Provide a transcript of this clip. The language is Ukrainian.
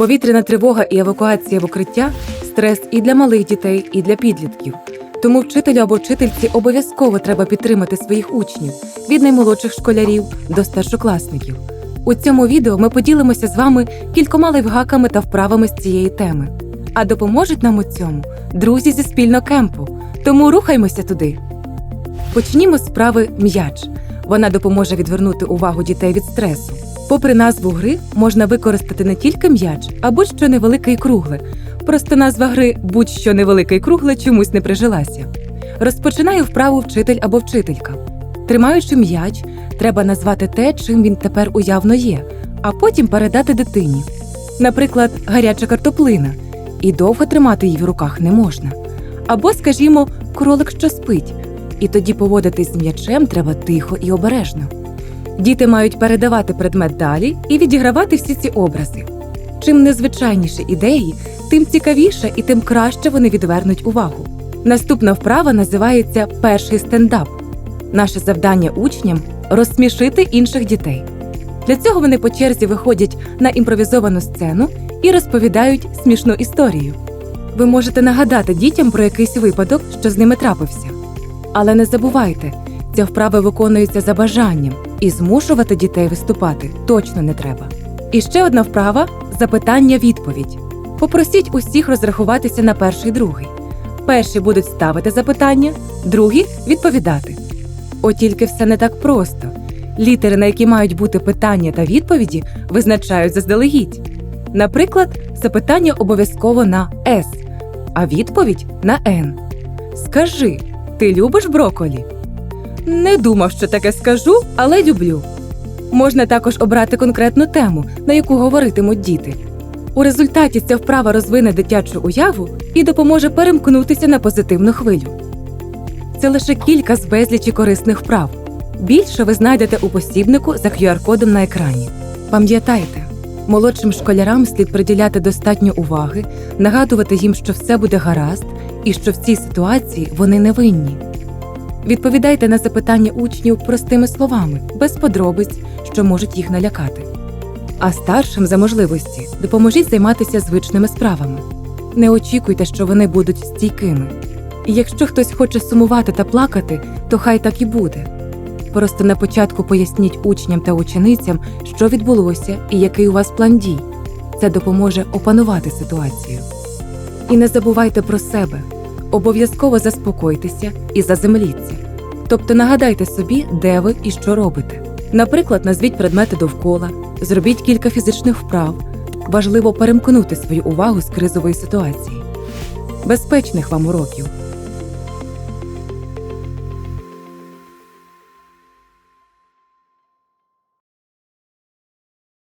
Повітряна тривога і евакуація в укриття стрес і для малих дітей, і для підлітків. Тому вчителю або вчительці обов'язково треба підтримати своїх учнів від наймолодших школярів до старшокласників. У цьому відео ми поділимося з вами кількома лайфхаками та вправами з цієї теми. А допоможуть нам у цьому друзі зі спільного кемпу. Тому рухаймося туди. Почнімо з справи м'яч. Вона допоможе відвернути увагу дітей від стресу. Попри назву гри, можна використати не тільки м'яч, а будь-що невелике і кругле. Просто назва гри будь-що невелике і кругле чомусь не прижилася. Розпочинає вправу вчитель або вчителька. Тримаючи м'яч, треба назвати те, чим він тепер уявно є, а потім передати дитині. Наприклад, гаряча картоплина, і довго тримати її в руках не можна. Або, скажімо, кролик, що спить, і тоді поводитись з м'ячем треба тихо і обережно. Діти мають передавати предмет далі і відігравати всі ці образи. Чим незвичайніші ідеї, тим цікавіше і тим краще вони відвернуть увагу. Наступна вправа називається перший стендап. Наше завдання учням розсмішити інших дітей. Для цього вони по черзі виходять на імпровізовану сцену і розповідають смішну історію. Ви можете нагадати дітям про якийсь випадок, що з ними трапився. Але не забувайте, ця вправа виконується за бажанням, і змушувати дітей виступати точно не треба. І ще одна вправа запитання-відповідь. Попросіть усіх розрахуватися на перший другий. Перші будуть ставити запитання, другі відповідати. От тільки все не так просто. Літери, на які мають бути питання та відповіді, визначають заздалегідь. Наприклад, запитання обов'язково на С, а відповідь на Н. Скажи, ти любиш броколі? Не думав, що таке скажу, але люблю. Можна також обрати конкретну тему, на яку говоритимуть діти. У результаті ця вправа розвине дитячу уяву і допоможе перемкнутися на позитивну хвилю. Це лише кілька з безлічі корисних вправ. Більше ви знайдете у посібнику за QR-кодом на екрані. Пам'ятайте, молодшим школярам слід приділяти достатньо уваги, нагадувати їм, що все буде гаразд і що в цій ситуації вони не винні. Відповідайте на запитання учнів простими словами, без подробиць, що можуть їх налякати. А старшим за можливості допоможіть займатися звичними справами. Не очікуйте, що вони будуть стійкими. І якщо хтось хоче сумувати та плакати, то хай так і буде. Просто на початку поясніть учням та ученицям, що відбулося і який у вас план дій. Це допоможе опанувати ситуацію. І не забувайте про себе. Обов'язково заспокойтеся і заземліться. Тобто нагадайте собі, де ви і що робите. Наприклад, назвіть предмети довкола, зробіть кілька фізичних вправ. Важливо перемкнути свою увагу з кризової ситуації. Безпечних вам уроків!